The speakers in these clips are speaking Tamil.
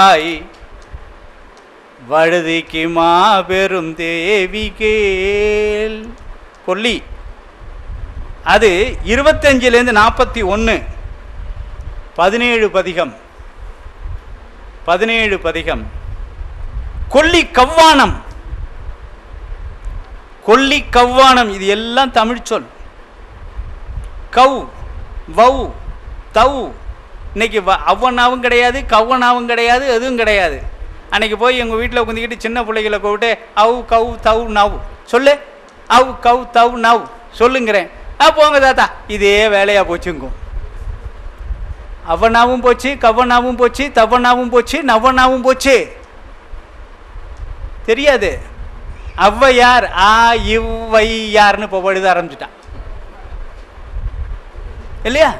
ஆய் வழுதிக்கு மாபெரும் தேவி கேள். கொல்லி. அது இருபத்தஞ்சிலேருந்து நாற்பத்தி ஒன்று. பதினேழு பதிகம். பதினேழு பதிகம். கொல்லி கவ்வானம். கொல்லி கவ்வானம் இது எல்லாம் தமிழ் சொல் கவ் வவ் தவ் இன்னைக்கு வ- அவ்வனாவும் கிடையாது கவ்வனாவும் கிடையாது எதுவும் கிடையாது. அன்னைக்கு போய் எங்கள் வீட்டில் உட்காந்துக்கிட்டு சின்ன பிள்ளைகளை கூப்பிட்டு அவு கவ் தவ் நவ். சொல்லு. அவு கவு தவ் நவ். சொல்லுங்கிறேன். ஆ போங்க தாத்தா. இதே வேலையாக போச்சுங்கும் அவனாவும் போச்சு கவ்வனாவும் போச்சு தவனாவும் போச்சு நவனாவும் போச்சு. தெரியாது. ஔவையார் ஆ இவ்வையார்னு இப்போ எழுத ஆரம்பிச்சிட்டான். இல்லையா?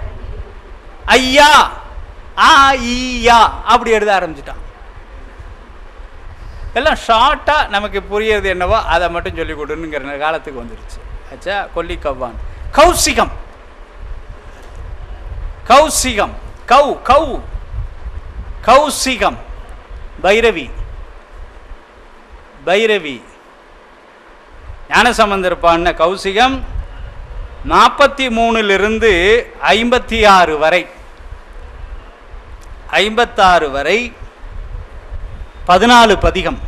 ஐயா ஆ ஈயா அப்படி எழுத ஆரம்பிச்சிட்டான். எல்லாம் ஷார்ட்டாக நமக்கு புரியறது என்னவோ அதை மட்டும் சொல்லி கொடுனுங்கிற காலத்துக்கு வந்துருச்சு. ஆச்சா கொல்லி கவ்வான். கௌசிகம். கௌசிகம். கௌ கௌ. கௌசிகம். பைரவி. பைரவி. ஞானசம்பந்தர் பாடின கௌசிகம் நாற்பத்தி மூணுலிருந்து ஐம்பத்தி ஆறு வரை. ஐம்பத்தாறு வரை பதினாலு பதிகம்.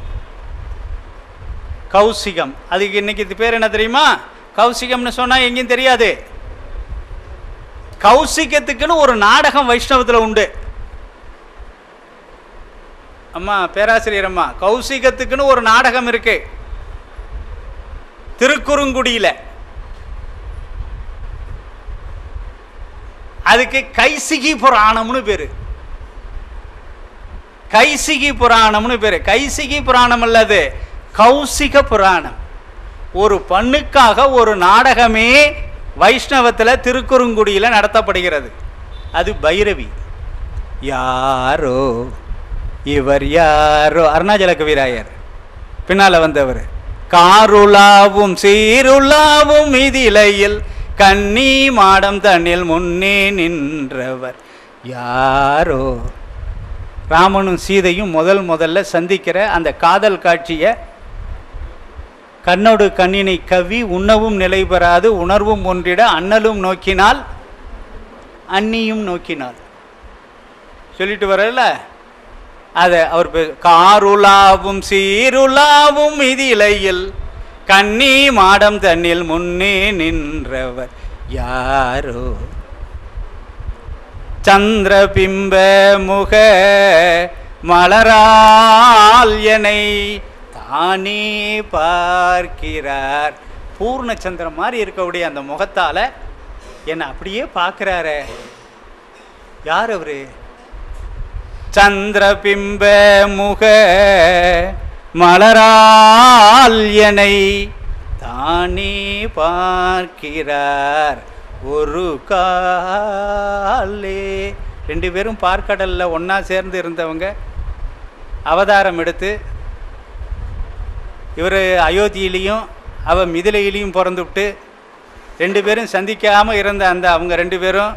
கௌசிகம். அதுக்கு இன்னைக்கு இது பேர் என்ன தெரியுமா? கௌசிகம்னு சொன்னால் எங்கேயும் தெரியாது. கௌசிகத்துக்குன்னு ஒரு நாடகம் வைஷ்ணவத்தில் உண்டு. அம்மா பேராசிரியர் அம்மா கௌசிகத்துக்குன்னு ஒரு நாடகம் இருக்கு. திருக்குறுங்குடியில். அதுக்கு கைசிகி புராணம்னு பேரு. கைசிகி புராணம்னு பேர். கைசிகி புராணம் அல்லது கௌசிக புராணம். ஒரு பண்ணுக்காக ஒரு நாடகமே வைஷ்ணவத்தில் திருக்குறுங்குடியில் நடத்தப்படுகிறது. அது பைரவி. யாரோ? இவர் யாரோ? அருணாச்சல கவிராயர் பின்னால் வந்தவர். காருலாவும் சீருலாவும் இதிலையில் கன்னி மாடம் தண்ணில் முன்னே நின்றவர். யாரோ? ராமனும் சீதையும் முதல் முதல்ல சந்திக்கிற அந்த காதல் காட்சியை கண்ணோடு கண்ணினை கவி உண்ணவும் நிலை பெறாது உணர்வும் ஒன்றிட அண்ணலும் நோக்கினால் அண்ணியும் நோக்கினாள் சொல்லிட்டு வரல அதை அவர் பே- காருலாவும் சீருலாவும் இதிலையில் கன்னி மாடம் தண்ணில் முன்னே நின்றவர் யாரோ? சந்திரபிம்ப முக மலரால் என்னை தானே பார்க்கிறார். பூர்ணச்சந்திரம் மாதிரி இருக்கக்கூடிய அந்த முகத்தால் என்னை அப்படியே பார்க்குறாரு. யார் அவரு? சந்திரபிம்ப முக மலரால் என்னை தானே பார்க்கிறார். ஒரு காலே. ரெண்டு பேரும் பார்க்கடலில் ஒன்றா சேர்ந்து இருந்தவங்க அவதாரம் எடுத்து இவர் அயோத்தியிலையும் அவ மிதிலையிலையும் பிறந்துவிட்டு ரெண்டு பேரும் சந்திக்காமல் இருந்த அந்த அவங்க ரெண்டு பேரும்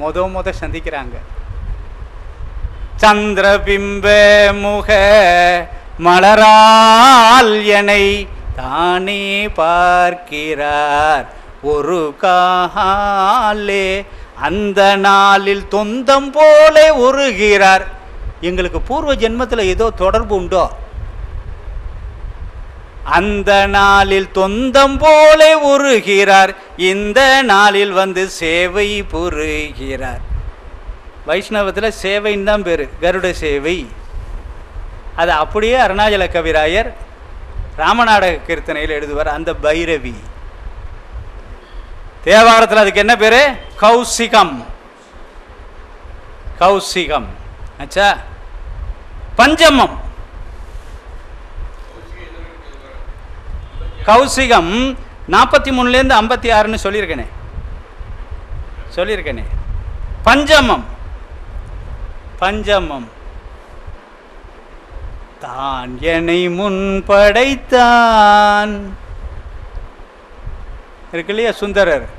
மொத மொத சந்திக்கிறாங்க. சந்திரபிம்ப முக மலரால் என்னை தானே பார்க்கிறார். ஒரு காலே அந்த நாளில் தொந்தம் போலே உருகிறார். எங்களுக்கு பூர்வ ஜென்மத்தில் ஏதோ தொடர்பு உண்டோ? அந்த நாளில் தொந்தம் போலே உருகிறார். இந்த நாளில் வந்து சேவை புருகிறார். வைஷ்ணவத்தில் சேவைன்னு தான் பேர். கருட சேவை. அது அப்படியே அருணாச்சல கவிராயர் ராமநாடக கீர்த்தனையில் எழுதுவார். அந்த பைரவி. தேவாரத்தில் அதுக்கு என்ன பேர்? கௌசிகம். கௌசிகம். ஆச்சா பஞ்சமம். கௌசிகம் நாற்பத்தி மூணுலேருந்து ஐம்பத்தி ஆறுன்னு சொல்லியிருக்கேனே. சொல்லியிருக்கேனே. பஞ்சமம். பஞ்சமம். தான் என்னை முன் படைத்தான். இருக்கு இல்லையா சுந்தரர்?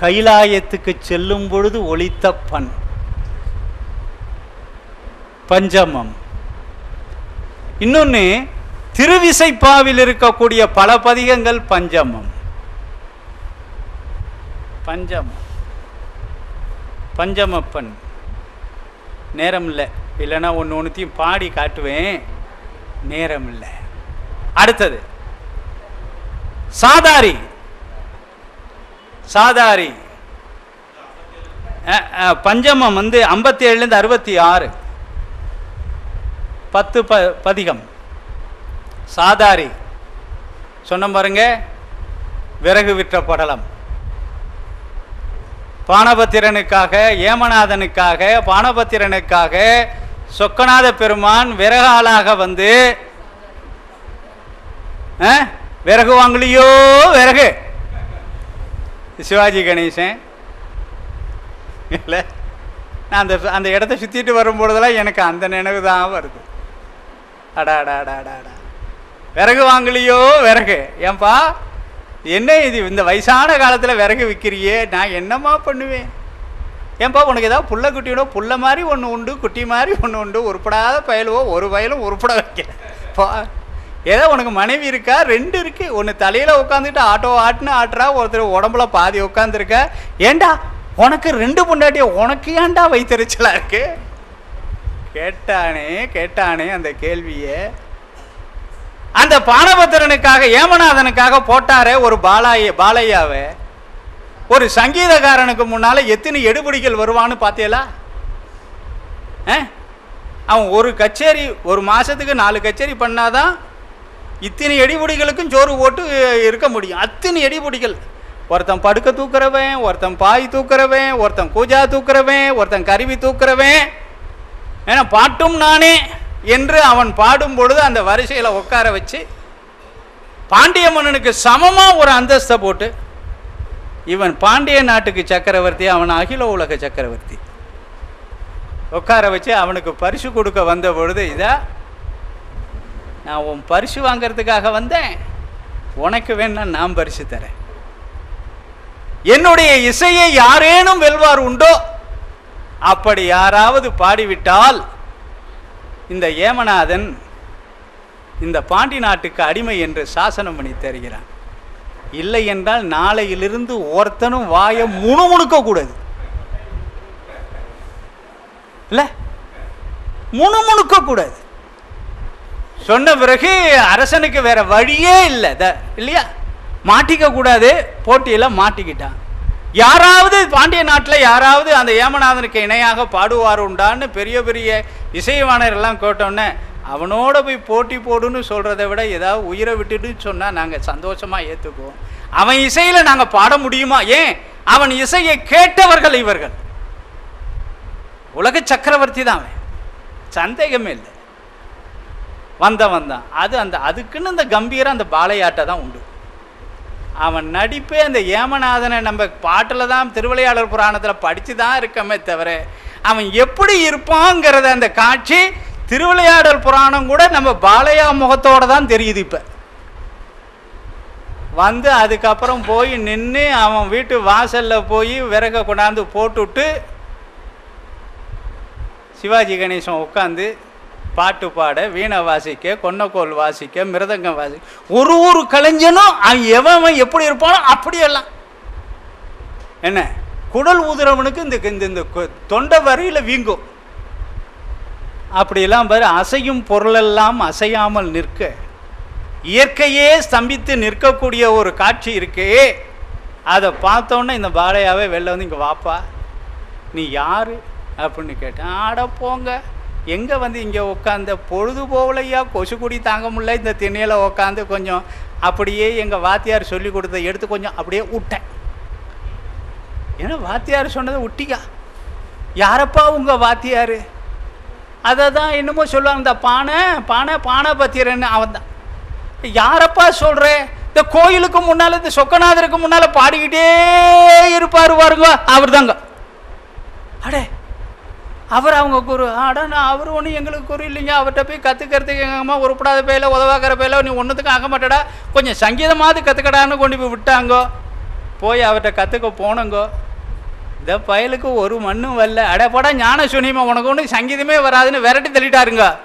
கைலாயத்துக்கு செல்லும் பொழுது ஒழித்த பண். பஞ்சமம். இன்னொன்று திருவிசைப்பாவில் இருக்கக்கூடிய பல பதிகங்கள் பஞ்சமம். பஞ்சமம். பஞ்சமப்பன் நேரம் இல்லை இல்லைன்னா ஒன்று ஒன்றுத்தையும் பாடி காட்டுவேன். நேரம் இல்லை அடுத்தது சாதாரி. சாதாரி. பஞ்சமம் வந்து ஐம்பத்தி ஏழுலேருந்து அறுபத்தி ஆறு பத்து ப பதிகம். சாதாரி. சொன்ன பாருங்க விறகு விற்ற படலம். பானபத்திரனுக்காக ஏமநாதனுக்காக பானபத்திரனுக்காக சொக்கநாத பெருமான் விறகாளாக வந்து ஆ? விறகு வாங்கலையோ விறகு. சிவாஜி கணேசன். இல்லை நான் அந்த அந்த இடத்த சுற்றிட்டு வரும்பொழுதெல்லாம் எனக்கு அந்த நினைவு தான் வருது. அடா அடா அடா அடா அடா. விறகு வாங்கலையோ விறகு. ஏன்பா என்ன இது? இந்த வயசான காலத்தில் விறகு விற்கிறியே நான் என்னம்மா பண்ணுவேன்? ஏன்பா உனக்கு ஏதாவது புள்ள குட்டியோட புள்ள மாதிரி ஒன்று உண்டு குட்டி மாதிரி ஒன்று உண்டு உருப்படாத பயலுவோ ஒரு பயலும் உருப்பட வைக்கல. பா ஏதோ உனக்கு மனைவி இருக்கா? ரெண்டு இருக்கு. ஒன்று தலையில் உட்காந்துட்டு ஆட்டோ ஆட்டுன்னு ஆட்டுறா ஒருத்தர் உடம்புல பாதி உட்காந்துருக்க ஏண்டா? உனக்கு ரெண்டு பொண்டாட்டிய உனக்கு ஏன்டா வைத்தறிச்சலா இருக்கு? கேட்டானே கேட்டானே அந்த கேள்வியை. அந்த பானபத்திரனுக்காக ஏமநாதனுக்காக போட்டாரே ஒரு பாலாய பாலையாவை. ஒரு சங்கீதக்காரனுக்கு முன்னால எத்தனை எடுபிடிகள் வருவான்னு பார்த்தீங்களா ஆ? அவன் ஒரு கச்சேரி ஒரு மாசத்துக்கு நாலு கச்சேரி பண்ணாதான் இத்தனை எடிபொடிகளுக்கும் சோறு போட்டு இருக்க முடியும். அத்தனை எடிபொடிகள். ஒருத்தன் படுக்க தூக்குறவன் ஒருத்தன் பாய் தூக்குறவன் ஒருத்தன் கூஜா தூக்குறவன் ஒருத்தன் கருவி தூக்குறவன். ஏன்னா பாட்டும் நானே என்று அவன் பாடும் பொழுது அந்த வரிசையில் உட்கார வச்சு பாண்டிய மன்னனுக்கு சமமாக ஒரு அந்தஸ்தை போட்டு இவன் பாண்டிய நாட்டுக்கு சக்கரவர்த்தி அவன் அகில உலக சக்கரவர்த்தி. உட்கார வச்சு அவனுக்கு பரிசு கொடுக்க வந்த பொழுது இதை நான் உன் பரிசு வாங்கிறதுக்காக வந்தேன். உனக்கு வேணா நான் பரிசு தரேன். என்னுடைய இசையை யாரேனும் வெல்வார் உண்டோ? அப்படி யாராவது பாடிவிட்டால் இந்த ஏமநாதன் இந்த பாண்டி நாட்டுக்கு அடிமை என்று சாசனம் பண்ணி தருகிறான். இல்லை என்றால் நாளையிலிருந்து ஒருத்தனும் வாயை முணுமுணுக்க கூடாது இல்ல? முணுமுணுக்க கூடாது சொன்ன பிறகு அரசனுக்கு வேற வழியே இல்லை. த இல்லையா? மாட்டிக்க கூடாது. போட்டியில் மாட்டிக்கிட்டான். யாராவது பாண்டிய நாட்டில் யாராவது அந்த ஏமநாதனுக்கு இணையாக பாடுவார் உண்டான்னு பெரிய பெரிய இசைவாணர் எல்லாம் கேட்டோன்னே அவனோட போய் போட்டி போடுன்னு சொல்கிறத விட ஏதாவது உயிரை விட்டுட்டு சொன்னால் நாங்கள் சந்தோஷமாக ஏற்றுக்குவோம் அவன் இசையில் நாங்கள் பாட முடியுமா? ஏன்? அவன் இசையை கேட்டவர்கள் இவர்கள். உலக சக்கரவர்த்தி தான் அவன். சந்தேகமே இல்லை. வந்தவன் தான். அது அந்த அதுக்குன்னு அந்த கம்பீரம் அந்த பாலையாட்டை தான் உண்டு. அவன் நடிப்பே அந்த ஏமநாதனை நம்ம பாட்டில் தான் திருவிளையாடல் புராணத்தில் படித்து தான் இருக்கமே தவிர அவன் எப்படி இருப்பாங்கிறத அந்த காட்சி திருவிளையாடல் புராணம் கூட நம்ம பாலையா முகத்தோடு தான் தெரியுது இப்போ. வந்து அதுக்கப்புறம் போய் நின்று அவன் வீட்டு வாசலில் போய் விறக கொண்டாந்து போட்டுவிட்டு சிவாஜி கணேசன் உட்காந்து பாட்டு பாட வீணை வாசிக்க கொன்னக்கோல் வாசிக்க மிருதங்கம் வாசிக்க. ஒரு ஒரு கலைஞனும் அவன் எவன் அவன் எப்படி இருப்பானோ அப்படியெல்லாம். என்ன? குடல் ஊதுறவனுக்கு இந்த இந்த இந்த கொ- தொண்டை வரியில் வீங்கும். அப்படியெல்லாம் பாரு அசையும் பொருளெல்லாம் அசையாமல் நிற்க. இயற்கையே ஸ்தம்பித்து நிற்கக்கூடிய ஒரு காட்சி இருக்கே. அதை பார்த்தோன்னே இந்த பாலையாவே வெளில வந்து இங்கே வாப்பா. நீ யாரு? அப்படின்னு கேட்டேன். ஆட போங்க. எங்கே வந்து இங்கே உட்காந்த பொழுது போகலையா கொசுக்குடி தாங்க முடியல இந்த திண்ணையில் உட்காந்து கொஞ்சம் அப்படியே எங்கள் வாத்தியார் சொல்லி கொடுத்த எடுத்து கொஞ்சம் அப்படியே விட்டேன். ஏன்னா வாத்தியார் சொன்னதை விட்டியா யாரப்பா உங்கள் வாத்தியார்? அதை தான் என்னமோ சொல்லுவாங்க இந்த பானை பானை பானை பத்திரன்னு அவன் தான். யாரப்பா சொல்கிற இந்த கோயிலுக்கு முன்னால் இந்த சொக்கநாதருக்கு முன்னால் பாடிக்கிட்டே இருப்பார் பாருங்க அவர் தாங்க அடே அவர் அவங்க குரு. அட நான் அவர் ஒன்றும் எங்களுக்கு குரு இல்லைங்க. அவர்கிட்ட போய் கற்றுக்கிறதுக்கு எங்கம்மா உருப்படாத பையில உதவாக்கிற பையில நீ ஒன்றுத்துக்கும் ஆக மாட்டடா. கொஞ்சம் சங்கீதமாவது கற்றுக்கடான்னு கொண்டு போய் விட்டாங்கோ. போய் அவர்கிட்ட கற்றுக்க போனங்கோ. இந்த பயலுக்கு ஒரு மண்ணும் வரல. அடப்படா ஞான சுனிமா உனக்கு ஒன்று சங்கீதமே வராதுன்னு விரட்டி தள்ளிட்டாருங்க.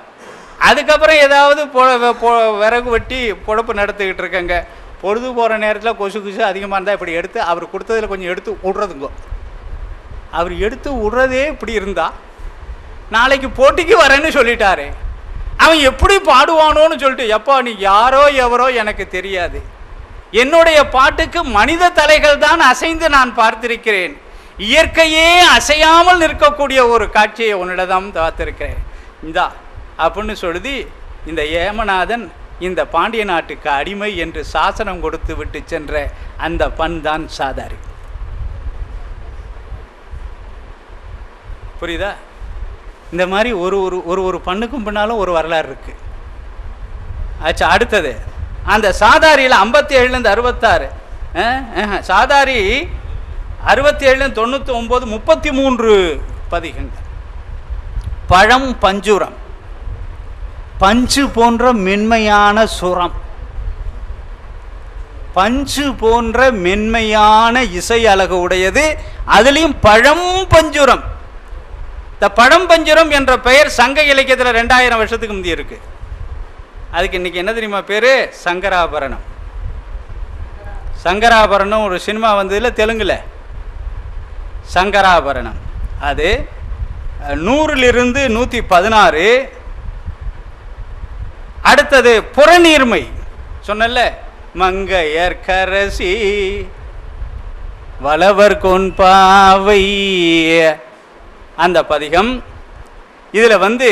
அதுக்கப்புறம் ஏதாவது பொ- விறகு வெட்டி பொழப்பு நடத்திக்கிட்டு இருக்கேங்க. பொழுது போகிற நேரத்தில் கொசு கொசு அதிகமாக இருந்தால் இப்படி எடுத்து அவர் கொடுத்ததில் கொஞ்சம் எடுத்து விட்றதுங்க. அவர் எடுத்து விட்றதே இப்படி இருந்தால் நாளைக்கு போட்டிக்கு வரேன்னு சொல்லிட்டாரு. அவன் எப்படி பாடுவானோன்னு சொல்லிட்டு எப்பா நீ யாரோ எவரோ எனக்கு தெரியாது. என்னுடைய பாட்டுக்கு மனித தலைகள் தான் அசைந்து நான் பார்த்திருக்கிறேன். இயற்கையே அசையாமல் நிற்கக்கூடிய ஒரு காட்சியை உன்னிடம் பார்த்திருக்கிறேன் இந்தா அப்படின்னு சொல்லுதி இந்த ஏமநாதன் இந்த பாண்டிய நாட்டுக்கு அடிமை என்று சாசனம் கொடுத்து விட்டு சென்ற அந்த பண் தான் சாதாரி. புரியுதா? இந்த மாதிரி ஒரு ஒரு ஒரு ஒரு பண்ணுக்கும் பின்னாலும் ஒரு வரலாறு இருக்கு. ஆச்சு அடுத்தது. அந்த சாதாரியில் ஐம்பத்தி ஏழுலேருந்து அறுபத்தாறு சாதாரி அறுபத்தி ஏழுலேருந்து தொண்ணூற்றி ஒம்பது முப்பத்தி மூன்று பதிகங்கள். பழம் பஞ்சுரம். பஞ்சு போன்ற மென்மையான சுரம். பஞ்சு போன்ற மென்மையான இசை அழகு உடையது. அதுலேயும் பழம் பஞ்சுரம். இந்த பழம்பஞ்சுரம் என்ற பெயர் சங்க இலக்கியத்தில் ரெண்டாயிரம் வருஷத்துக்கு முந்தி இருக்கு. அதுக்கு இன்னைக்கு என்ன தெரியுமா பேர்? சங்கராபரணம். சங்கராபரணம் ஒரு சினிமா வந்ததுல தெலுங்குல. சங்கராபரணம். அது நூறிலிருந்து நூற்றி பதினாறு அடுத்தது புறநீர்மை. சொன்னல மங்கையர்கரசி வளவர் கொன்பாவை அந்த பதிகம். இதில் வந்து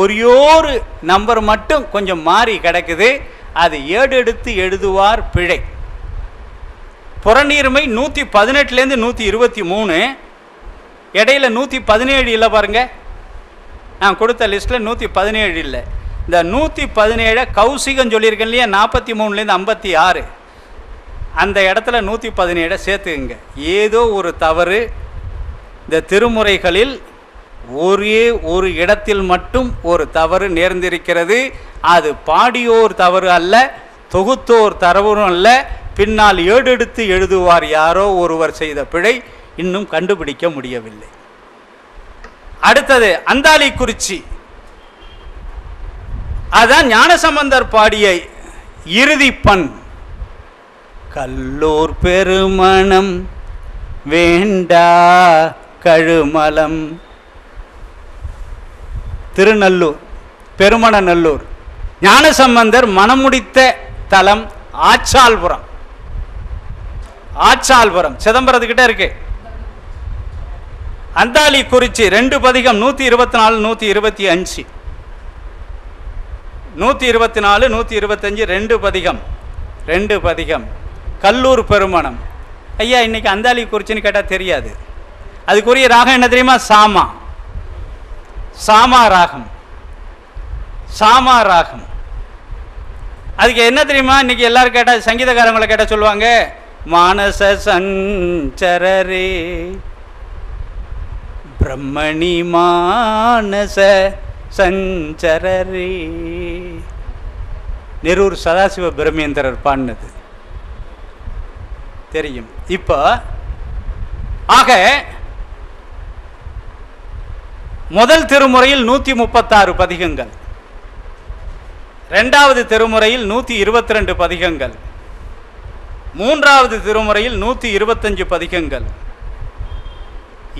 ஒரேயோரு நம்பர் மட்டும் கொஞ்சம் மாறி கிடக்குது. அது ஏடெடுத்து எழுதுவார் பிழை. புறநீர்மை நூற்றி பதினெட்டுலேருந்து நூற்றி இருபத்தி மூணு இடையில நூற்றி பதினேழு இல்லை பாருங்கள் நான் கொடுத்த லிஸ்ட்டில் நூற்றி பதினேழு இல்லை. இந்த நூற்றி பதினேழை கௌசிகம் சொல்லியிருக்கேன் இல்லையா? நாற்பத்தி மூணுலேருந்து ஐம்பத்தி ஆறு. அந்த இடத்துல நூற்றி பதினேழை சேர்த்துக்குங்க. ஏதோ ஒரு தவறு. இந்த திருமுறைகளில் ஒரே ஒரு இடத்தில் மட்டும் ஒரு தவறு நேர்ந்திருக்கிறது. அது பாடியோர் தவறு அல்ல தொகுத்தோர் தரவரும் அல்ல. பின்னால் ஏடெடுத்து எழுதுவார் யாரோ ஒருவர் செய்த பிழை இன்னும் கண்டுபிடிக்க முடியவில்லை. அடுத்தது அந்தாளி குறிச்சி. அதான் ஞானசம்பந்தர் பாடிய இறுதி பண். கல்லூர் பெருமணம் வேண்டா கழுமலம். திருநல்லூர் பெருமணநல்லூர் ஞானசம்பந்தர் மனமுடித்த தலம் ஆச்சால்புரம். ஆச்சால்புரம். சிதம்பரத்துக்கிட்ட இருக்கு. அந்தாலி குறிச்சி ரெண்டு பதிகம் நூற்றி இருபத்தி நாலு நூற்றி இருபத்தி அஞ்சு நூற்றி இருபத்தி நாலு நூற்றி இருபத்தஞ்சு ரெண்டு பதிகம். ரெண்டு பதிகம். கல்லூர் பெருமணம். ஐயா இன்னைக்கு அந்தாலி குறிச்சின்னு கேட்டால் தெரியாது. அதுக்குரிய ராகம் என்ன தெரியுமா? சாமா. சாமா ராகம். சாமா ராகம். அதுக்கு என்ன தெரியுமா? இன்னைக்கு எல்லாரும் கேட்டால் சங்கீதக்காரங்களை கேட்டால் சொல்லுவாங்க மானச சஞ்சரரே பிரம்மணி மானச சஞ்சரரே. நெரூர் சதாசிவ பிரம்மேந்திரர் பாடினது. தெரியும். இப்போ ஆக முதல் திருமுறையில் நூற்றி முப்பத்தாறு பதிகங்கள். ரெண்டாவது திருமுறையில் நூற்றி இருபத்தி ரெண்டு பதிகங்கள். மூன்றாவது திருமுறையில் நூற்றி இருபத்தஞ்சு பதிகங்கள்.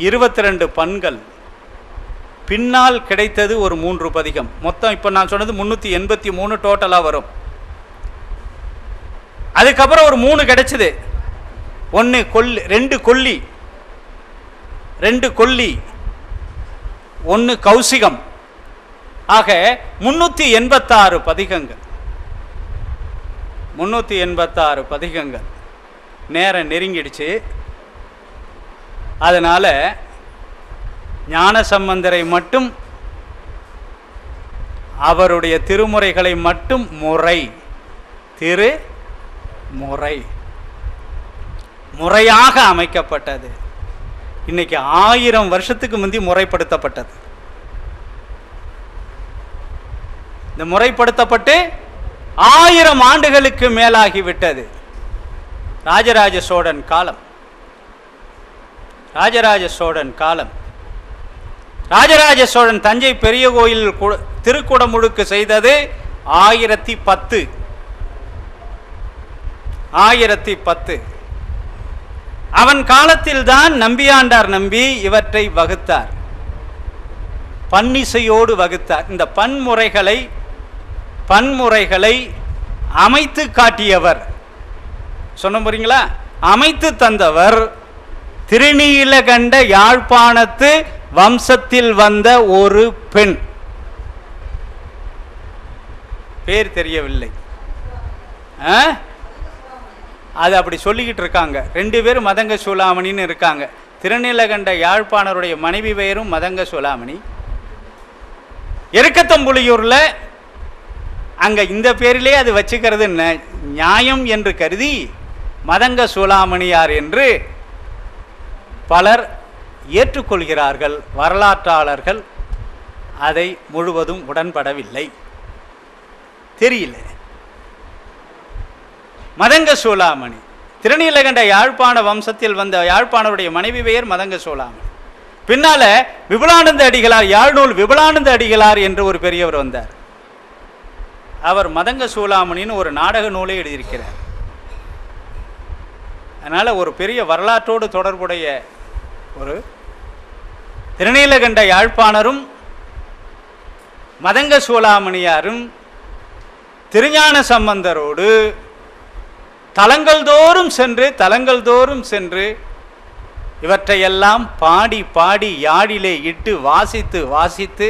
இருபத்தி ரெண்டு பண்கள். பின்னால் கிடைத்தது ஒரு மூன்று பதிகம். மொத்தம் இப்போ நான் சொன்னது முந்நூற்றி எண்பத்தி மூணு டோட்டலாக வரும். அதுக்கப்புறம் ஒரு மூணு கிடைச்சது. ஒன்று கொல்லி ரெண்டு கொல்லி. ரெண்டு கொல்லி. ஒன்று கௌசிகம். ஆக முன்னூற்றி எண்பத்தாறு பதிகங்கள். முன்னூற்றி எண்பத்தாறு பதிகங்கள். நேரம் நெருங்கிடுச்சு. அதனால் ஞானசம்பந்தரை மட்டும் அவருடைய திருமுறைகளை மட்டும் முறை. திரு முறை முறையாக அமைக்கப்பட்டது. இன்னைக்கு ஆயிரம் வருஷத்துக்கு முந்தி முறைப்படுத்தப்பட்டது. இந்த முறைப்படுத்தப்பட்டு ஆயிரம் ஆண்டுகளுக்கு மேலாகிவிட்டது ராஜராஜ சோழன் காலம். ராஜராஜ சோழன் காலம். ராஜராஜ சோழன் தஞ்சை பெரிய கோயில் திருக்குடமுழுக்கு செய்தது ஆயிரத்தி பத்து. ஆயிரத்தி பத்து. அவன் காலத்தில்தான் நம்பியாண்டார் நம்பி இவற்றை வகுத்தார். பன்னிசையோடு வகுத்தார். இந்த பன்முறைகளை பன்முறைகளை அமைத்து காட்டியவர். சொன்ன போறீங்களா அமைத்து தந்தவர் திருநீலகண்ட யாழ்ப்பாணத்து வம்சத்தில் வந்த ஒரு பெண். பேர் தெரியவில்லை. ஆ? அது அப்படி சொல்லிக்கிட்டு இருக்காங்க. ரெண்டு பேரும் மதங்க சூளாமணின்னு இருக்காங்க. திருநீலகண்ட யாழ்ப்பாணருடைய மனைவி பெயரும் மதங்க சூளாமணி எருக்கத்தம்புலியூரில் அங்கே இந்த பேரிலே அது வச்சுக்கிறது ந- நியாயம் என்று கருதி மதங்க சூளாமணியார் என்று பலர் ஏற்றுக்கொள்கிறார்கள். வரலாற்றாளர்கள் அதை முழுவதும் உடன்படவில்லை. தெரியல. மதங்க சூளாமணி திருநீலகண்ட யாழ்ப்பாண வம்சத்தில் வந்த யாழ்ப்பாணருடைய மனைவி பெயர் மதங்க சூளாமணி பின்னால விபுலானந்த அடிகளார் யாழ்நூல் விபுலானந்த அடிகளார் என்று ஒரு பெரியவர் வந்தார். அவர் மதங்க சூளாமணின்னு ஒரு நாடக நூலை எழுதியிருக்கிறார். அதனால் ஒரு பெரிய வரலாற்றோடு தொடர்புடைய ஒரு திருநீலகண்ட யாழ்ப்பாணரும் மதங்க சூளாமணியாரும் திருஞான சம்பந்தரோடு தலங்கள் தோறும் சென்று தலங்கள் தோறும் சென்று இவற்றையெல்லாம் பாடி பாடி யாழிலே இட்டு வாசித்து வாசித்து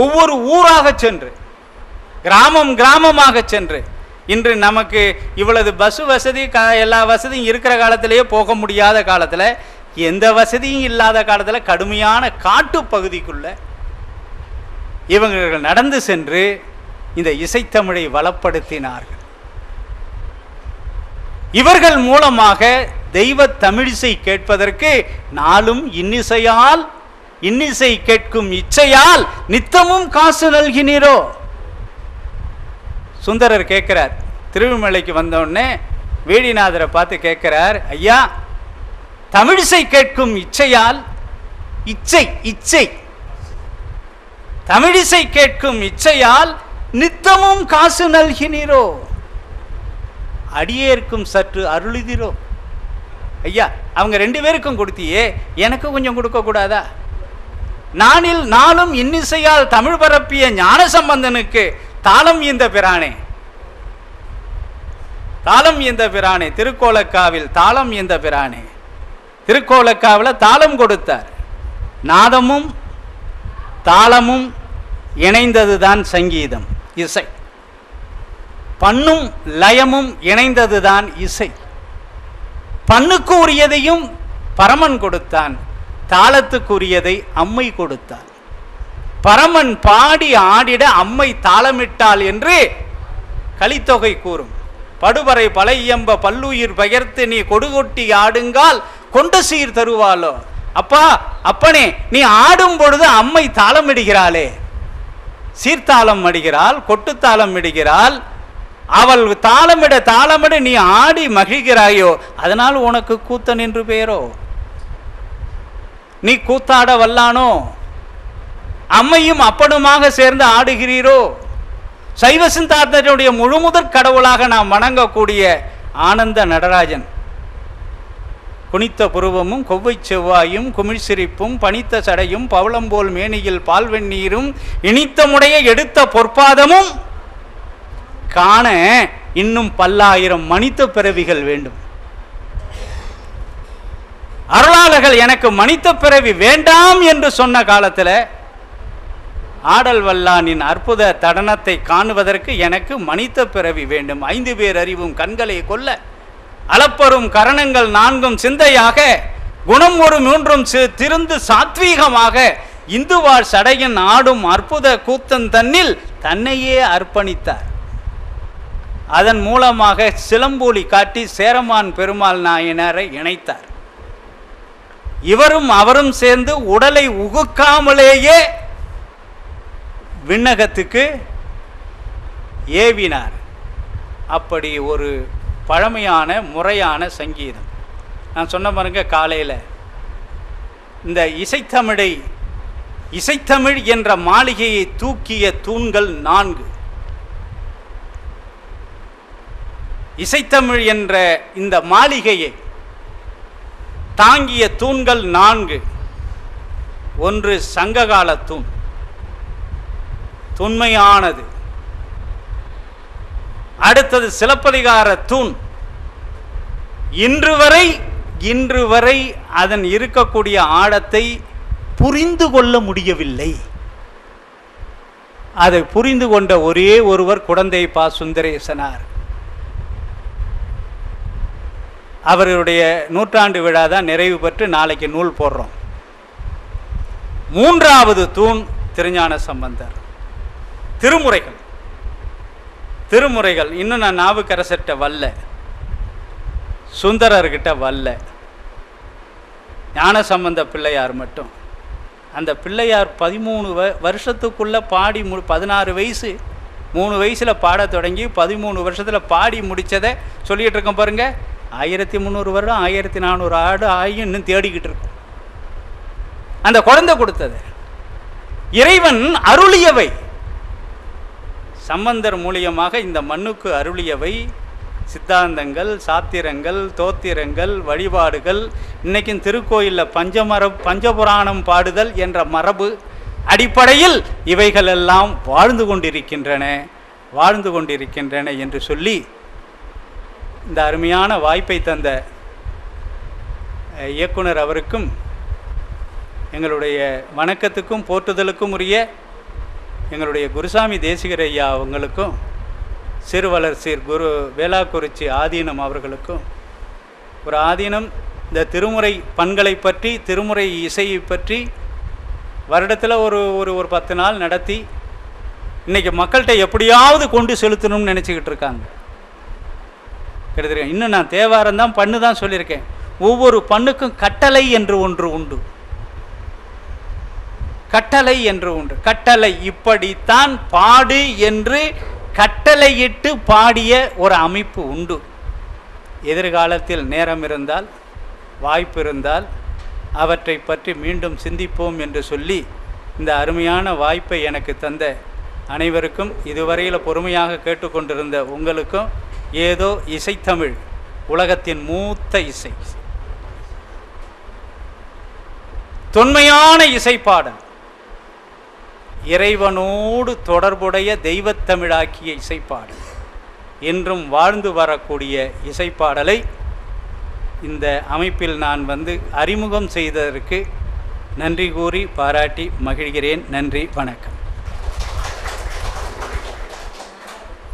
ஒவ்வொரு ஊராக சென்று கிராமம் கிராமமாக சென்று இன்று நமக்கு இவ்வளவு பஸ் வசதி க எல்லா வசதியும் இருக்கிற காலத்திலேயே போக முடியாத காலத்தில் எந்த வசதியும் இல்லாத காலத்தில் கடுமையான காட்டு பகுதிக்குள்ள இவர்கள் நடந்து சென்று இந்த இசைத்தமிழை வளப்படுத்தினார்கள். இவர்கள் மூலமாக தெய்வ தமிழிசை கேட்பதற்கு நாளும் இன்னிசையால் இன்னிசை கேட்கும் இச்சையால் நித்தமும் காசு நல்கினீரோ? சுந்தரர் கேட்கிறார். திருவிமலைக்கு வந்த உடனே வேடிநாதரை பார்த்து கேட்கிறார் ஐயா தமிழிசை கேட்கும் இச்சையால் இச்சை இச்சை தமிழிசை கேட்கும் இச்சையால் நித்தமும் காசு நல்கினீரோ? அடியேற்கும் சற்று அருளுதிரோ. ஐயா அவங்க ரெண்டு பேருக்கும் கொடுத்தியே எனக்கு கொஞ்சம் கொடுக்கக்கூடாதா நானில் நாளும் இன்னிசையால் தமிழ் பரப்பிய ஞான சம்பந்தனுக்கு தாளம் இந்த பிரானே. தாளம் இந்த பிரானே திருக்கோலக்காவில் தாளம் இந்த பிரானே. திருக்கோலக்காவில் தாளம் கொடுத்தார். நாதமும் தாளமும் இணைந்ததுதான் சங்கீதம் இசை. பண்ணும் லயமும் இணைந்ததுதான் இசை. பண்ணுக்கு உரியதையும் பரமன் கொடுத்தான் தாளத்துக்குரியதை அம்மை கொடுத்தான். பரமன் பாடி ஆடிட அம்மை தாளமிட்டாள் என்று கலித்தொகை கூறும். படுபறை பழையம்ப பல்லுயிர் பெயர்த்து நீ கொடுகொட்டி ஆடுங்கால் கொண்டு சீர் தருவாளோ? அப்பா அப்பனே நீ ஆடும் பொழுது அம்மை தாளமிடுகிறாளே. சீர்தாளம் அடிகிறாள் கொட்டுத்தாளம் இடுகிறாள் அவள் தாளமிட தாளமிட நீ ஆடி மகிழ்கிறாயோ அதனால் உனக்கு கூத்தன் என்று பெயரோ? நீ கூத்தாட வல்லானோ? அம்மையும் அப்பனுமாக சேர்ந்து ஆடுகிறீரோ? சைவ சிந்தாந்தனுடைய முழுமுதற் கடவுளாக நாம் வணங்கக்கூடிய ஆனந்த நடராஜன். குனித்த புருவமும் கொவ்வை செவ்வாயும் குமிழ் சிரிப்பும் பனித்த சடையும் பவளம்போல் மேனியில் பால்வெண்ணீரும் இனித்தமுடைய எடுத்த பொற்பாதமும் காண இன்னும் பல்லாயிரம் மனித பிறவிகள் வேண்டும். அருளாளர்கள் எனக்கு மனித பிறவி வேண்டாம் என்று சொன்ன காலத்தில் ஆடல் வல்லானின் அற்புத தடனத்தை காணுவதற்கு எனக்கு மனித பிறவி வேண்டும். ஐந்து பேர் அறிவும் கண்களை கொல்ல அளப்பரும் கரணங்கள் நான்கும் சிந்தையாக குணம் ஒரு மூன்றும் சி- திருந்து சாத்வீகமாக இந்துவாழ் சடையின் ஆடும் அற்புத கூத்தன் தன்னில் தன்னையே அர்ப்பணித்தார். அதன் மூலமாக சிலம்பூலி காட்டி சேரமான் பெருமாள் நாயனரை இணைத்தார். இவரும் அவரும் சேர்ந்து உடலை உகுக்காமலேயே விண்ணகத்துக்கு ஏவினார். அப்படி ஒரு பழமையான முறையான சங்கீதம். நான் சொன்ன பாருங்க காலையில். இந்த இசைத்தமிழை இசைத்தமிழ் என்ற மாளிகையை தூக்கிய தூண்கள் நான்கு. இசைத்தமிழ் என்ற இந்த மாளிகையை தாங்கிய தூண்கள் நான்கு. ஒன்று சங்ககால தூண். தொன்மையானது. அடுத்தது சிலப்பதிகார தூண். இன்று வரை இன்று வரை அதன் இருக்கக்கூடிய ஆழத்தை புரிந்து கொள்ள முடியவில்லை. அதை புரிந்து கொண்ட ஒரே ஒருவர் குடந்தை பா சுந்தரேசனார். அவருடைய நூற்றாண்டு விழா தான் நிறைவு பெற்று நாளைக்கு நூல் போடுறோம். மூன்றாவது தூண் திருஞான சம்பந்தர். திருமுறைகள். திருமுறைகள். இன்னும் நான் நாவுக்கரசர்கிட்ட வல்ல சுந்தரர்கிட்ட வல்ல ஞான சம்பந்த பிள்ளையார் மட்டும். அந்த பிள்ளையார் பதிமூணு வ வருஷத்துக்குள்ளே பாடி மு பதினாறு வயசு. மூணு வயசில் பாட தொடங்கி பதிமூணு வருஷத்தில் பாடி முடித்ததை சொல்லிகிட்டு இருக்கோம் பாருங்கள் ஆயிரத்தி முந்நூறு வருடம் ஆயிரத்தி நானூறு ஆடு ஆகியும் இன்னும் தேடிக்கிட்டு இருக்கும் அந்த குழந்தை கொடுத்தது. இறைவன் அருளியவை. சம்பந்தர் மூலியமாக இந்த மண்ணுக்கு அருளியவை. சித்தாந்தங்கள் சாத்திரங்கள் தோத்திரங்கள் வழிபாடுகள் இன்னைக்கும் திருக்கோயிலில் பஞ்சமர பஞ்சபுராணம் பாடுதல் என்ற மரபு அடிப்படையில் இவைகளெல்லாம் வாழ்ந்து கொண்டிருக்கின்றன. வாழ்ந்து கொண்டிருக்கின்றன என்று சொல்லி இந்த அருமையான வாய்ப்பை தந்த இயக்குனர் அவருக்கும் எங்களுடைய வணக்கத்துக்கும் போற்றுதலுக்கும் உரிய எங்களுடைய குருசாமி தேசிகர் ஐயா அவங்களுக்கும் சிறுவளர் சீர் குரு வேளாக்குறிச்சி ஆதீனம் அவர்களுக்கும் ஒரு ஆதீனம் இந்த திருமுறை பண்களை பற்றி திருமுறை இசையை பற்றி வருடத்தில் ஒரு ஒரு ஒரு பத்து நாள் நடத்தி இன்றைக்கி மக்கள்கிட்ட எப்படியாவது கொண்டு செலுத்தணும்னு நினச்சிக்கிட்டு இருக்காங்க. கிட்டத்தட்ட இன்னும் நான் தேவாரம் தான் பண்ணு தான் சொல்லியிருக்கேன். ஒவ்வொரு பண்ணுக்கும் கட்டளை என்று ஒன்று உண்டு. கட்டளை என்று உண்டு கட்டளை இப்படித்தான் பாடு என்று கட்டளையிட்டு பாடிய ஒரு அமைப்பு உண்டு. எதிர்காலத்தில் நேரம் இருந்தால் வாய்ப்பு இருந்தால் அவற்றை பற்றி மீண்டும் சிந்திப்போம் என்று சொல்லி இந்த அருமையான வாய்ப்பை எனக்கு தந்த அனைவருக்கும் இதுவரையில் பொறுமையாக கேட்டுக்கொண்டிருந்த உங்களுக்கும் ஏதோ இசைத்தமிழ் உலகத்தின் மூத்த இசை. தொன்மையான இசைப்பாடல் இறைவனோடு தொடர்புடைய தெய்வத்தமிழாக்கிய இசைப்பாடல் என்றும் வாழ்ந்து வரக்கூடிய இசைப்பாடலை இந்த அமைப்பில் நான் வந்து அறிமுகம் செய்ததற்கு நன்றி கூறி பாராட்டி மகிழ்கிறேன். நன்றி வணக்கம்.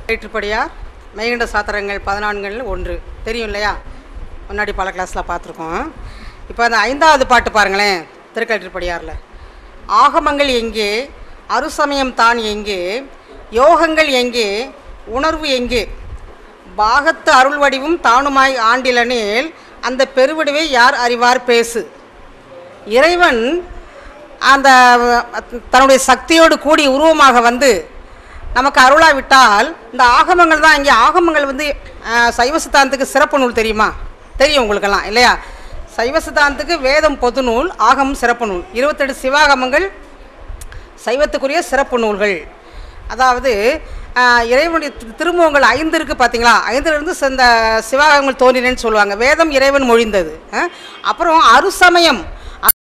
வயிற்றுப்படியார் மெய்கண்ட சாத்திரங்கள் பதினான்கள் ஒன்று. தெரியும் இல்லையா? முன்னாடி பல கிளாஸில் பார்த்துருக்கோம். இப்போ அந்த ஐந்தாவது பாட்டு பாருங்களேன் திருக்கற்றுப்படியாரில் ஆகமங்கள் எங்கே? அருசமயம் தான் எங்கே? யோகங்கள் எங்கே? உணர்வு எங்கே? பாகத்து அருள் வடிவும் தானுமாய் ஆண்டிலனில் அந்த பெருவடிவை யார் அறிவார் பேசு? இறைவன் அந்த தன்னுடைய சக்தியோடு கூடி உருவமாக வந்து நமக்கு அருளாவிட்டால் இந்த ஆகமங்கள் தான் இங்கே ஆகமங்கள் வந்து சைவ சித்தாந்தத்துக்கு சிறப்பு நூல் தெரியுமா? தெரியும் உங்களுக்கெல்லாம் இல்லையா? சைவ சித்தாந்தத்துக்கு வேதம் பொது நூல் ஆகமம் சிறப்பு நூல். இருபத்தெட்டு சிவாகமங்கள் சைவத்துக்குரிய சிறப்பு நூல்கள். அதாவது இறைவனுடைய திருமுகங்கள் ஐந்து இருக்குது பார்த்தீங்களா ஐந்துலேருந்து இந்த சிவாகமங்கள் தோன்றினேன்னு சொல்லுவாங்க. வேதம் இறைவன் மொழிந்தது. அப்புறம் அருசமயம்.